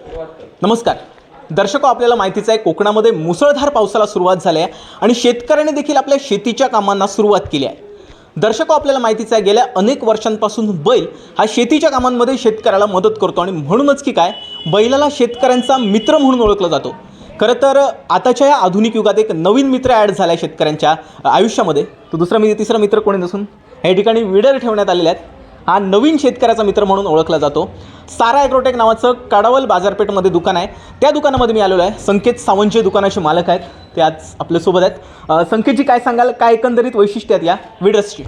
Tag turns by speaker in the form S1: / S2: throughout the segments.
S1: नमस्कार. दर्शको आपल्याला माहितीच आहे कोकणामध्ये मुसळधार पावसाला सुरुवात झाली आहे आणि शेतकऱ्याने देखील आपल्या शेतीच्या कामांना सुरुवात केली आहे. दर्शको आपल्याला माहितीच आहे गेल्या अनेक वर्षांपासून बैल हा शेतीच्या कामांमध्ये शेतकऱ्याला मदत करतो आणि म्हणूनच की काय बैलाला शेतकऱ्यांचा मित्र म्हणून ओळखला जातो. खरं तर आताच्या या आधुनिक युगात एक नवीन मित्र ॲड झाला आहे शेतकऱ्यांच्या आयुष्यामध्ये. तो दुसरा मित्र तिसरा मित्र कोणी नसून या ठिकाणी विडर ठेवण्यात आलेले आहेत. हा नवीन शेतकऱ्याचा मित्र म्हणून ओळखला जातो. सारा ॲग्रोटेक नावाचं काडावल बाजारपेठमध्ये दुकान आहे. त्या दुकानामध्ये मी आलेलो आहे. संकेत सावंतचे दुकानाचे मालक आहेत. ते आज आपल्यासोबत आहेत. संकेतजी काय सांगाल? काय एकंदरीत वैशिष्ट्य आहेत या विडर्सची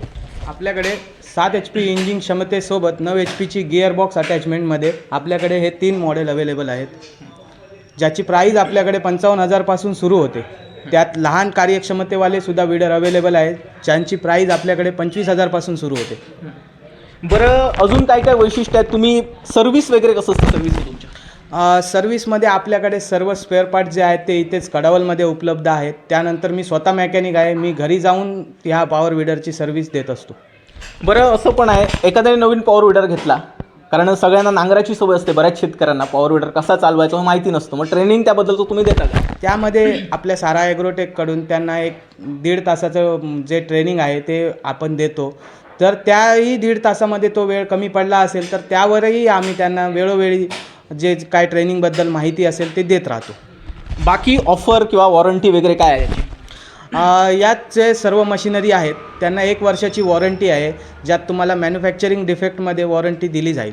S2: आपल्याकडे सात एच पी इंजिन क्षमतेसोबत नऊ एच पीची गिअरबॉक्स अटॅचमेंटमध्ये आपल्याकडे हे तीन मॉडेल अवेलेबल आहेत. ज्याची प्राईज आपल्याकडे पंचावन्न हजारपासून सुरू होते. त्यात लहान कार्यक्षमतेवाले सुद्धा विडर अवेलेबल आहेत. ज्यांची प्राईज आपल्याकडे पंचवीस हजारपासून सुरू होते.
S1: बरं अजून काय काय वैशिष्ट्य आहेत? तुम्ही सर्व्हिस वगैरे कसं असतं सर्व्हिस तुमच्या
S2: सर्व्हिसमध्ये आपल्याकडे सर्व स्पेअर पार्ट जे आहेत ते इथेच कडावलमध्ये उपलब्ध आहेत. त्यानंतर मी स्वतः मेकॅनिक आहे. मी घरी जाऊन ह्या पॉवर विडरची सर्व्हिस देत असतो.
S1: बरं असं पण आहे. एखाद्याने नवीन पॉवर विडर घेतला. कारण सगळ्यांना नांगराची सवय असते बऱ्याच शेतकऱ्यांना. पॉवर विडर कसा चालवायचा हे माहिती नसतं. मग ट्रेनिंग त्याबद्दलचं तुम्ही देता का?
S2: त्यामध्ये आपल्या सारा ॲग्रोटेककडून त्यांना एक दीड तासाचं जे ट्रेनिंग आहे ते आपण देतो. तर त्याही दीड तासामध्ये तो वेळ कमी पडला असेल तर त्यावरही आम्ही त्यांना वेळोवेळी जे काय ट्रेनिंगबद्दल माहिती असेल ते देत राहतो.
S1: बाकी ऑफर किंवा वॉरंटी वगैरे काय आहे?
S2: यात जे सर्व मशिनरी आहेत त्यांना एक वर्षाची वॉरंटी आहे ज्यात तुम्हाला मॅन्युफॅक्चरिंग डिफेक्टमध्ये वॉरंटी दिली जाईल.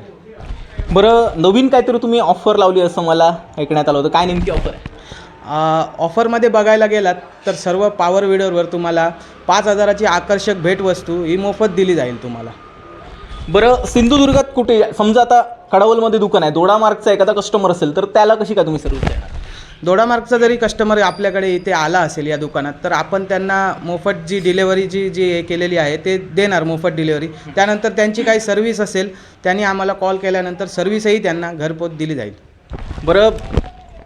S1: बरं नवीन काहीतरी तुम्ही ऑफर लावली असं मला ऐकण्यात आलं होतं. काय नेमकी ऑफर आहे?
S2: ऑफरमध्ये बघायला गेलात तर सर्व पॉवर विडरवर तुम्हाला पाच हजाराची आकर्षक भेटवस्तू ही मोफत दिली जाईल तुम्हाला.
S1: बरं सिंधुदुर्गात कुठे समजा आता कडावलमध्ये दुकान आहे दोडा मार्कचा एखादा कस्टमर असेल तर त्याला कशी काय तुम्ही सर्व्हिस देणार?
S2: दोडामार्गचा जरी कस्टमर आपल्याकडे इथे आला असेल या दुकानात तर आपण त्यांना मोफत जी डिलेवरीची जी हे केलेली आहे ते देणार मोफत डिलेवरी त्यानंतर त्यांची काही सर्व्हिस असेल त्यांनी आम्हाला कॉल केल्यानंतर सर्व्हिसही त्यांना घरपोच दिली जाईल.
S1: बरं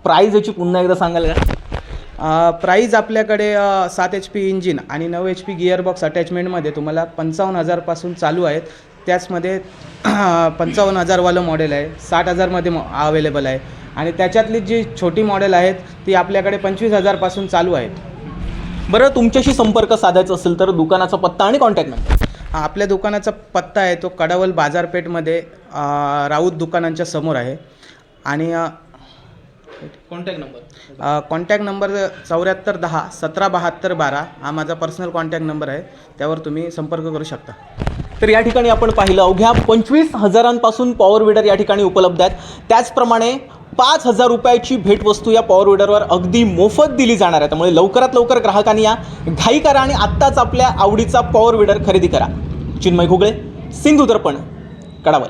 S1: प्राईज याची पुन्हा एकदा सांगाल का?
S2: प्राईज आपल्याकडे सात एच पी इंजिन आणि नऊ एच पी गिअरबॉक्स अटॅचमेंटमध्ये तुम्हाला पंचावन्न हजारपासून चालू आहेत. त्याचमध्ये पंचावन्न हजारवालं मॉडेल आहे. साठ हजारमध्ये अवेलेबल आहे. आणि त्याच्यातली जी छोटी मॉडेल आहेत ती आपल्याकडे पंचवीस हजारपासून चालू आहेत.
S1: बरं तुमच्याशी संपर्क साधायचा असेल तर दुकानाचा पत्ता आणि कॉन्टॅक्ट नंबर
S2: आपल्या दुकानाचा पत्ता आहे तो कडावल बाजारपेठमध्ये राऊत दुकानांच्या समोर आहे. आणि
S1: कॉन्टॅक्ट नंबर
S2: कॉन्टॅक्ट नंबर चौऱ्याहत्तर दहा सतरा बहात्तर बारा हा माझा पर्सनल कॉन्टॅक्ट नंबर आहे. त्यावर तुम्ही संपर्क करू शकता.
S1: तर या ठिकाणी आपण पाहिलं अवघ्या पंचवीस हजारांपासून पॉवर विडर या ठिकाणी उपलब्ध आहेत. त्याचप्रमाणे पाच हजार रुपयाची भेटवस्तू या पॉवर विडरवर अगदी मोफत दिली जाणार आहे. त्यामुळे लवकरात लवकर ग्राहकांनी या घाई करा आणि आत्ताच आपल्या आवडीचा पॉवर विडर खरेदी करा. चिन्मय घुगळे सिंधू दर्पण कडावल.